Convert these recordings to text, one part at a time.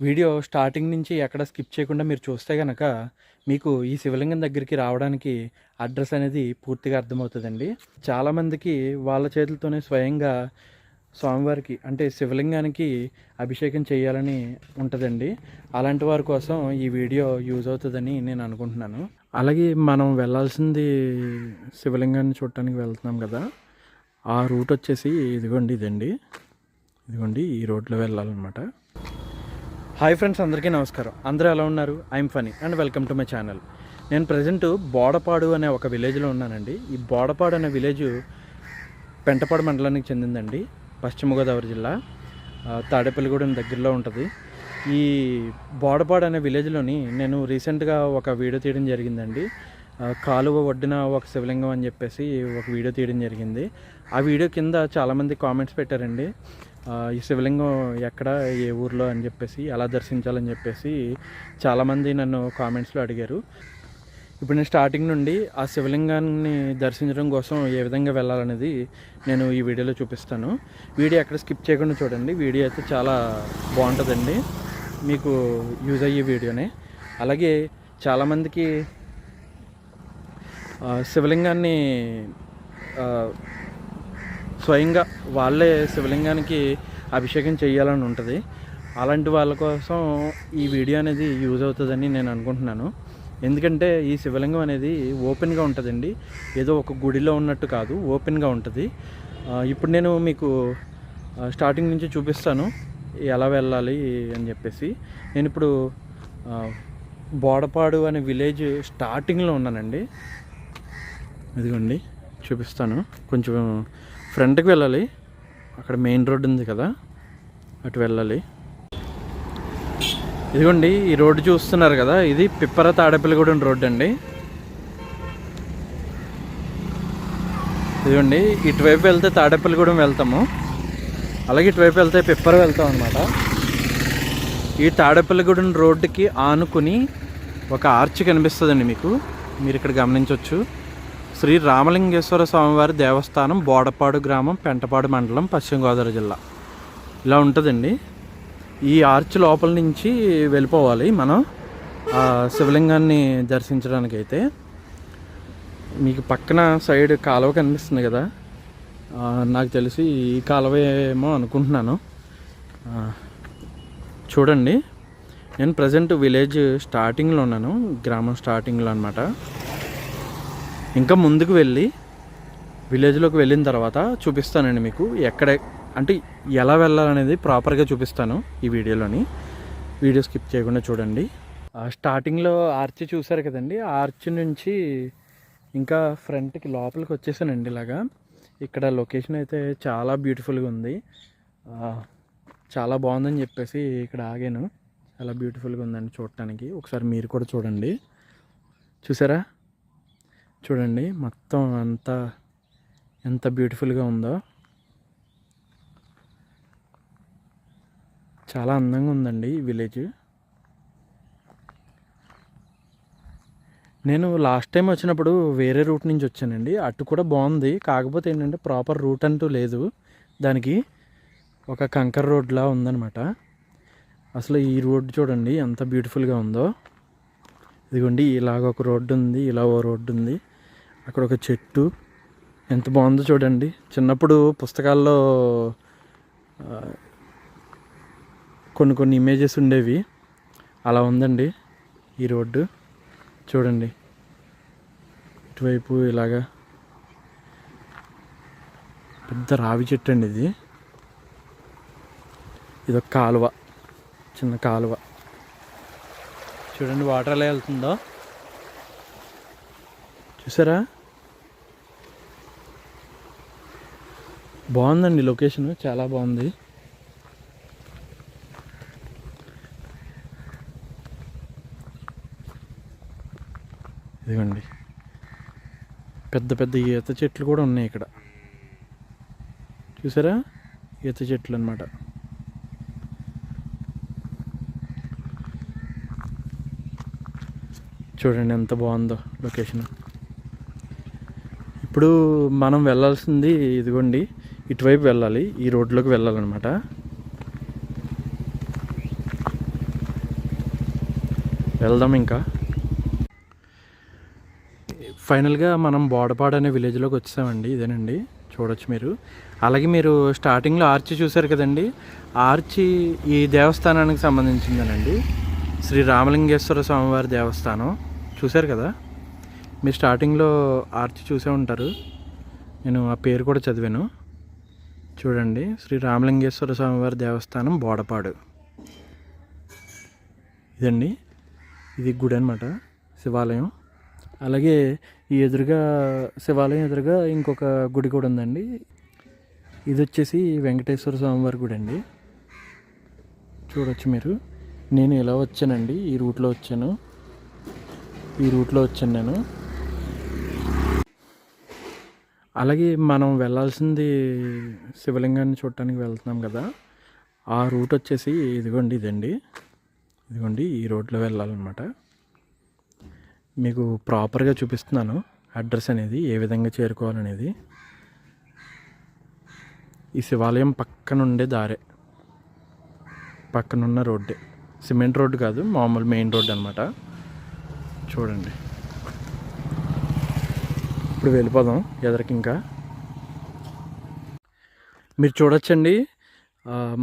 Video starting నుంచి ఎక్కడ skip చేయకుండా మీరు చూస్తే కనుక మీకు ఈ శివలింగం దగ్గరికి రావడానికి అడ్రస్ అనేది పూర్తిగా అర్థమవుతుందండి. చాలామందికి వాళ్ళ చేతులతోనే స్వయంగా స్వామివారికి అంటే శివలింగానికి అభిషేకం చేయాలని ఉంటుందండి. అలాంటి వారి కోసం ఈ వీడియో యూజ్ అవుతుందని నేను అనుకుంటున్నాను. అలాగే మనం వెళ్ళాల్సింది శివలింగాన్ని చూడటానికి వెళ్తున్నాం కదా. ఆ రూట్ వచ్చేసి ఇదిగోండి ఇదండి. ఇదిగోండి ఈ రోడ్లో వెళ్ళాలన్నమాట. హాయ్ ఫ్రెండ్స్ అందరికీ నమస్కారం. అందరూ ఎలా ఉన్నారు? I'm Phani and welcome to my channel. నేను ప్రజెంట్ బోడపాడు అనే ఒక విలేజ్లో ఉన్నానండి. ఈ బోడపాడు అనే విలేజ్ పెంటపాడు మండలానికి చెందిందండి పశ్చిమ గోదావరి జిల్లా తాడేపల్లిగూడెం దగ్గరలో ఉంటుంది. ఈ బోడపాడు అనే విలేజ్లోని నేను రీసెంట్గా ఒక వీడియో తీయడం జరిగిందండి. కాలువ ఒడ్డున ఒక శివలింగం అని చెప్పేసి ఒక వీడియో తీయడం జరిగింది. ఆ వీడియో కింద చాలామంది కామెంట్స్ పెట్టారండి. ఈ శివలింగం ఎక్కడ ఏ ఊర్లో అని చెప్పేసి ఎలా దర్శించాలని చెప్పేసి చాలామంది నన్ను కామెంట్స్లో అడిగారు. ఇప్పుడు నేను స్టార్టింగ్ నుండి ఆ శివలింగాన్ని దర్శించడం కోసం ఏ విధంగా వెళ్ళాలనేది నేను ఈ వీడియోలో చూపిస్తాను. వీడియో ఎక్కడ స్కిప్ చేయకుండా చూడండి. వీడియో అయితే చాలా బాగుంటుందండి. మీకు యూజ్ అయ్యే వీడియోనే. అలాగే చాలామందికి శివలింగాన్ని స్వయంగా వాళ్ళే శివలింగానికి అభిషేకం చేయాలని ఉంటుంది. అలాంటి వాళ్ళ కోసం ఈ వీడియో అనేది యూజ్ అవుతుందని నేను అనుకుంటున్నాను. ఎందుకంటే ఈ శివలింగం అనేది ఓపెన్గా ఉంటుందండి. ఏదో ఒక గుడిలో ఉన్నట్టు కాదు ఓపెన్గా ఉంటుంది. ఇప్పుడు నేను మీకు స్టార్టింగ్ నుంచి చూపిస్తాను. ఎలా వెళ్ళాలి అని చెప్పేసి. నేను ఇప్పుడు బోడపాడు అనే విలేజ్ స్టార్టింగ్లో ఉన్నానండి. ఇదిగోండి చూపిస్తాను. కొంచెం ఫ్రంట్కి వెళ్ళాలి. అక్కడ మెయిన్ రోడ్ ఉంది కదా. అటు వెళ్ళాలి. ఇదిగోండి ఈ రోడ్డు చూస్తున్నారు కదా. ఇది పిప్పర తాడేపల్లిగూడెం రోడ్ అండి. ఇదిగోండి ఇటువైపు వెళ్తే తాడేపల్లిగూడెం వెళ్తాము. అలాగే ఇటువైపు వెళ్తే పిప్పర వెళ్తాం అనమాట ఈ తాడేపల్లిగూడెం రోడ్డుకి ఆనుకుని ఒక ఆర్చ్ కనిపిస్తుందండి మీకు. మీరు ఇక్కడ గమనించవచ్చు శ్రీ రామలింగేశ్వర స్వామివారి దేవస్థానం బోడపాడు గ్రామం పెంటపాడు మండలం పశ్చిమ గోదావరి జిల్లా. ఇలా ఉంటుందండి. ఈ ఆర్చ్ లోపల నుంచి వెళ్ళిపోవాలి మనం శివలింగాన్ని దర్శించడానికి అయితే మీకు పక్కన సైడ్ కాలువ కనిపిస్తుంది కదా? నాకు తెలిసి ఈ కాలువ ఏమో అనుకుంటున్నాను. చూడండి. నేను ప్రజెంట్ విలేజ్ స్టార్టింగ్లో ఉన్నాను గ్రామం స్టార్టింగ్లో అనమాట ఇంకా ముందుకు వెళ్ళి విలేజ్లోకి వెళ్ళిన తర్వాత చూపిస్తానండి మీకు ఎక్కడ అంటే ఎలా వెళ్ళాలనేది ప్రాపర్గా చూపిస్తాను ఈ వీడియోలోని. వీడియో స్కిప్ చేయకుండా చూడండి. స్టార్టింగ్లో ఆర్చ్ చూసారు కదండి. ఆర్చ్ నుంచి ఇంకా ఫ్రంట్కి లోపలికి వచ్చేసానండి ఇలాగా. ఇక్కడ లొకేషన్ అయితే చాలా బ్యూటిఫుల్గా ఉంది. చాలా బాగుందని చెప్పేసి ఇక్కడ ఆగాను. చాలా బ్యూటిఫుల్గా ఉందండి చూడటానికి. ఒకసారి మీరు కూడా చూడండి. చూసారా? చూడండి మొత్తం అంతా ఎంత బ్యూటిఫుల్గా ఉందో. చాలా అందంగా ఉందండి ఈ విలేజ్. నేను లాస్ట్ టైం వచ్చినప్పుడు వేరే రూట్ నుంచి వచ్చానండి. అటు కూడా బాగుంది. కాకపోతే ఏంటంటే ప్రాపర్ రూట్ అంటూ లేదు. దానికి ఒక కంకర్ రోడ్లా ఉందనమాట అసలు ఈ రోడ్డు చూడండి ఎంత బ్యూటిఫుల్గా ఉందో. ఇదిగోండి ఇలాగ ఒక రోడ్డు ఉంది ఇలా ఓ రోడ్డు ఉంది అక్కడ ఒక చెట్టు. ఎంత బాగుందో చూడండి. చిన్నప్పుడు పుస్తకాల్లో కొన్ని కొన్ని ఇమేజెస్ ఉండేవి. అలా ఉందండి ఈ రోడ్డు. చూడండి. ఇటువైపు ఇలాగా పెద్ద రావి చెట్టు అండి ఇది. ఇదొక కాలువ. చిన్న కాలువ. చూడండి వాటర్ ఎలా వెళ్తుందో? చూసారా? బాగుందండి లొకేషన్. చాలా బాగుంది. ఇదిగోండి. పెద్ద పెద్ద ఈత చెట్లు కూడా ఉన్నాయి ఇక్కడ. చూసారా? ఈత చెట్లు అన్నమాట. చూడండి ఎంత బాగుందో లొకేషన్. ఇప్పుడు మనం వెళ్ళాల్సింది ఇదిగోండి. ఇటువైపు వెళ్ళాలి ఈ రోడ్లోకి వెళ్ళాలన్నమాట. వెళ్దాం ఇంకా. ఫైనల్గా మనం బోడపాడు అనే విలేజ్లోకి వచ్చామండి ఇదేనండి చూడొచ్చు మీరు. అలాగే మీరు స్టార్టింగ్లో ఆర్చి చూశారు కదండి ఆర్చి ఈ దేవస్థానానికి సంబంధించిందేనండి. శ్రీ రామలింగేశ్వర స్వామివారి దేవస్థానం చూశారు కదా? మీరు స్టార్టింగ్లో ఆర్చి చూసే ఉంటారు. నేను ఆ పేరు కూడా చదివాను. చూడండి. శ్రీ రామలింగేశ్వర స్వామివారి దేవస్థానం బోడపాడు. ఇదండి. ఇది గుడి అనమాట శివాలయం. అలాగే ఈ ఎదురుగా శివాలయం ఎదురుగా ఇంకొక గుడి కూడా ఉందండి. ఇది వచ్చేసి వెంకటేశ్వర స్వామివారి గుడి అండి. చూడొచ్చు మీరు. నేను ఇలా వచ్చానండి. ఈ రూట్లో వచ్చాను. ఈ రూట్లో వచ్చాను నేను. అలాగే మనం వెళ్ళాల్సింది శివలింగాన్ని చూడటానికి వెళ్తున్నాం కదా. ఆ రూట్ వచ్చేసి ఇదిగోండి ఇదండి. ఇదిగోండి ఈ రోడ్లో వెళ్ళాలన్నమాట. మీకు ప్రాపర్గా చూపిస్తున్నాను అడ్రస్ అనేది ఏ విధంగా చేరుకోవాలనేది. ఈ శివాలయం పక్కనుండే దారే. పక్కనున్న రోడ్డే. సిమెంట్ రోడ్డు కాదు మామూలు మెయిన్ రోడ్ అనమాట చూడండి. ఇప్పుడు వెళ్ళిపోదాం ఎదరికి ఇంకా. మీరు చూడొచ్చండి.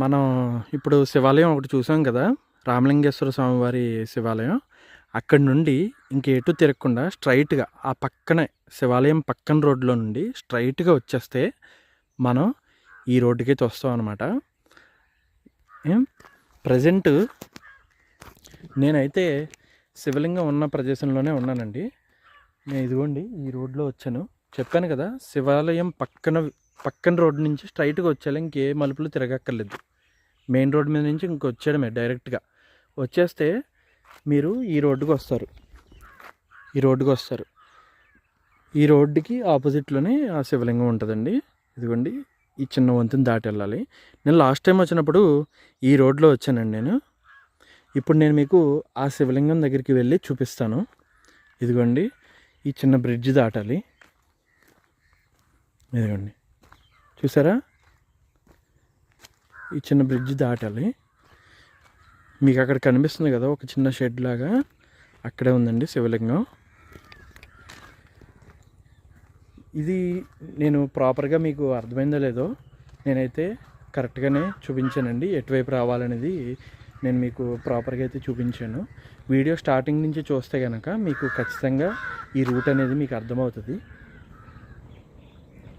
మనం ఇప్పుడు శివాలయం ఒకటి చూసాం కదా రామలింగేశ్వర స్వామివారి శివాలయం. అక్కడి నుండి ఇంక ఎటు తిరగకుండా స్ట్రైట్గా ఆ పక్కనే శివాలయం పక్కన రోడ్లో నుండి స్ట్రైట్గా వచ్చేస్తే మనం ఈ రోడ్డుకి వస్తాం అనమాట ప్రజెంట్ నేనైతే శివలింగం ఉన్న ప్రదేశంలోనే ఉన్నానండి. నేను ఇదిగోండి ఈ రోడ్లో వచ్చాను. చెప్పాను కదా శివాలయం పక్కన పక్కన రోడ్డు నుంచి స్ట్రైట్గా వచ్చేయాలి ఇంకే మలుపులు తిరగక్కర్లేదు. మెయిన్ రోడ్ మీద నుంచి ఇంక వచ్చేయడమే డైరెక్ట్గా. వచ్చేస్తే మీరు ఈ రోడ్డుకి వస్తారు. ఈ రోడ్డుకి వస్తారు. ఈ రోడ్డుకి ఆపోజిట్లోనే ఆ శివలింగం ఉంటుందండి. ఇదిగోండి ఈ చిన్న వంతుని దాటి వెళ్ళాలి. నేను లాస్ట్ టైం వచ్చినప్పుడు ఈ రోడ్లో వచ్చానండి నేను. ఇప్పుడు నేను మీకు ఆ శివలింగం దగ్గరికి వెళ్ళి చూపిస్తాను. ఇదిగోండి ఈ చిన్న బ్రిడ్జ్ దాటాలి. ఇదిగోండి. చూసారా? ఈ చిన్న బ్రిడ్జ్ దాటాలి. మీకు అక్కడ కనిపిస్తుంది కదా ఒక చిన్న షెడ్ లాగా. అక్కడే ఉందండి శివలింగం. ఇది నేను ప్రాపర్గా మీకు అర్థమైందో లేదో నేనైతే కరెక్ట్గానే చూపించానండి. ఎటువైపు రావాలనేది నేను మీకు ప్రాపర్గా అయితే చూపించాను. వీడియో స్టార్టింగ్ నుంచి చూస్తే కనుక మీకు ఖచ్చితంగా ఈ రూట్ అనేది మీకు అర్థమవుతుంది.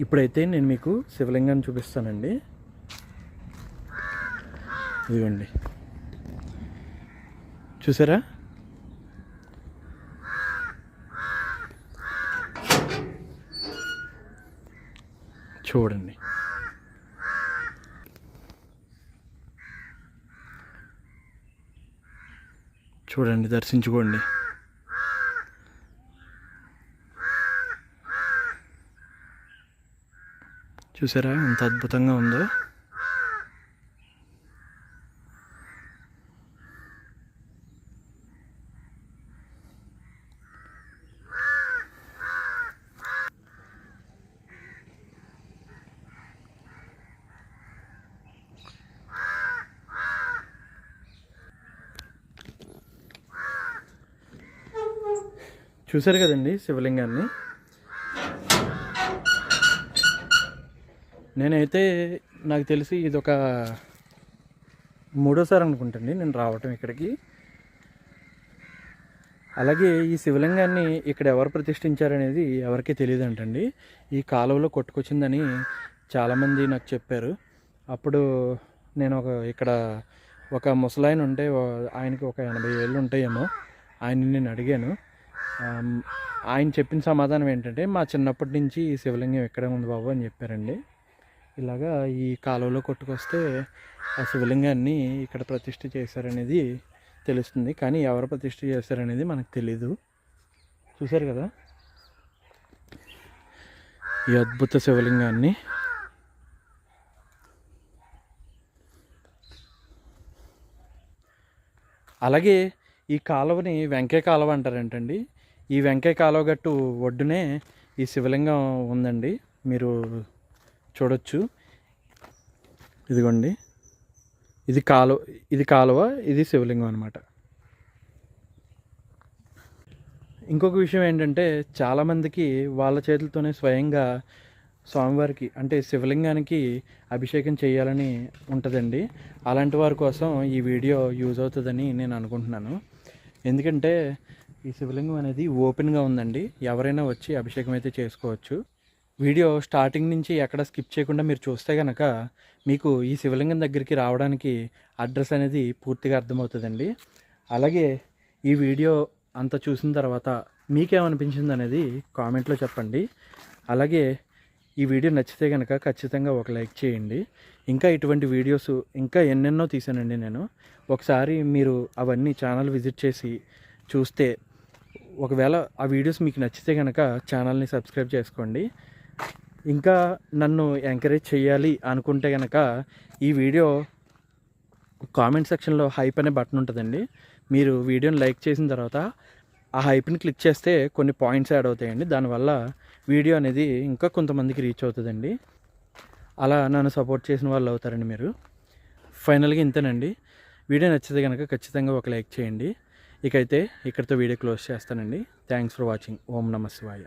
ఇప్పుడైతే నేను మీకు శివలింగాన్ని చూపిస్తానండి. ఇదిగోండి. చూసారా? చూడండి. చూడండి దర్శించుకోండి. చూసారా ఎంత అద్భుతంగా ఉందో? చూశారు కదండి శివలింగాన్ని? నేనైతే నాకు తెలిసి ఇది ఒక మూడోసారి అనుకుంటండి నేను రావటం ఇక్కడికి. అలాగే ఈ శివలింగాన్ని ఇక్కడ ఎవరు ప్రతిష్ఠించారనేది ఎవరికీ తెలియదు అంటండి ఈ కాలువలో కొట్టుకొచ్చిందని చాలామంది నాకు చెప్పారు. అప్పుడు నేను ఒక ఇక్కడ ఒక ముసలాయన ఉంటే ఆయనకి ఒక ఎనభై ఏళ్ళు ఉంటాయేమో ఆయన నేను అడిగాను. ఆయన చెప్పిన సమాధానం ఏంటంటే మా చిన్నప్పటి నుంచి ఈ శివలింగం ఇక్కడే ఉంది బాబు అని చెప్పారండి. ఇలాగా ఈ కాలువలో కొట్టుకొస్తే ఆ శివలింగాన్ని ఇక్కడ ప్రతిష్ఠ చేశారనేది తెలుస్తుంది. కానీ ఎవరు ప్రతిష్ఠ చేశారనేది మనకు తెలీదు. చూశారు కదా? ఈ అద్భుత శివలింగాన్ని. అలాగే ఈ కాలువని వెంకయ్య కాలువ అంటారంటండి. ఈ వెంకయ్య కాలువ గట్టు ఒడ్డునే ఈ శివలింగం ఉందండి. మీరు చూడొచ్చు. ఇదిగోండి. ఇది కాలువ ఇది కాలువ ఇది శివలింగం అనమాట ఇంకొక విషయం ఏంటంటే చాలామందికి వాళ్ళ చేతులతోనే స్వయంగా స్వామివారికి అంటే శివలింగానికి అభిషేకం చేయాలని ఉంటుందండి. అలాంటి వారి కోసం ఈ వీడియో యూజ్ అవుతుందని నేను అనుకుంటున్నాను. ఎందుకంటే ఈ శివలింగం అనేది ఓపెన్గా ఉందండి. ఎవరైనా వచ్చి అభిషేకం అయితే చేసుకోవచ్చు. వీడియో స్టార్టింగ్ నుంచి ఎక్కడ స్కిప్ చేయకుండా మీరు చూస్తే కనుక మీకు ఈ శివలింగం దగ్గరికి రావడానికి అడ్రస్ అనేది పూర్తిగా అర్థమవుతుందండి. అలాగే ఈ వీడియో అంతా చూసిన తర్వాత మీకేమనిపించింది అనేది కామెంట్లో చెప్పండి. అలాగే ఈ వీడియో నచ్చితే కనుక ఖచ్చితంగా ఒక లైక్ చేయండి. ఇంకా ఇటువంటి వీడియోస్ ఇంకా ఎన్నెన్నో తీసానండి నేను. ఒకసారి మీరు అవన్నీ ఛానల్ విజిట్ చేసి చూస్తే ఒకవేళ ఆ వీడియోస్ మీకు నచ్చితే కనుక ఛానల్ని సబ్స్క్రైబ్ చేసుకోండి. ఇంకా నన్ను ఎంకరేజ్ చేయాలి అనుకుంటే కనుక ఈ వీడియో కామెంట్ సెక్షన్లో హైప్ అనే బటన్ ఉంటుందండి. మీరు వీడియోని లైక్ చేసిన తర్వాత ఆ హైప్ని క్లిక్ చేస్తే కొన్ని పాయింట్స్ యాడ్ అవుతాయండి. దానివల్ల వీడియో అనేది ఇంకా కొంతమందికి రీచ్ అవుతుందండి. అలా నన్ను సపోర్ట్ చేసిన వాళ్ళు అవుతారండి మీరు. ఫైనల్గా ఇంతేనండి. వీడియో నచ్చితే కనుక ఖచ్చితంగా ఒక లైక్ చేయండి. ఇకైతే ఇక్కడితో వీడియో క్లోజ్ చేస్తానండి. థ్యాంక్స్ ఫర్ వాచింగ్ ఓం నమ శివాయ.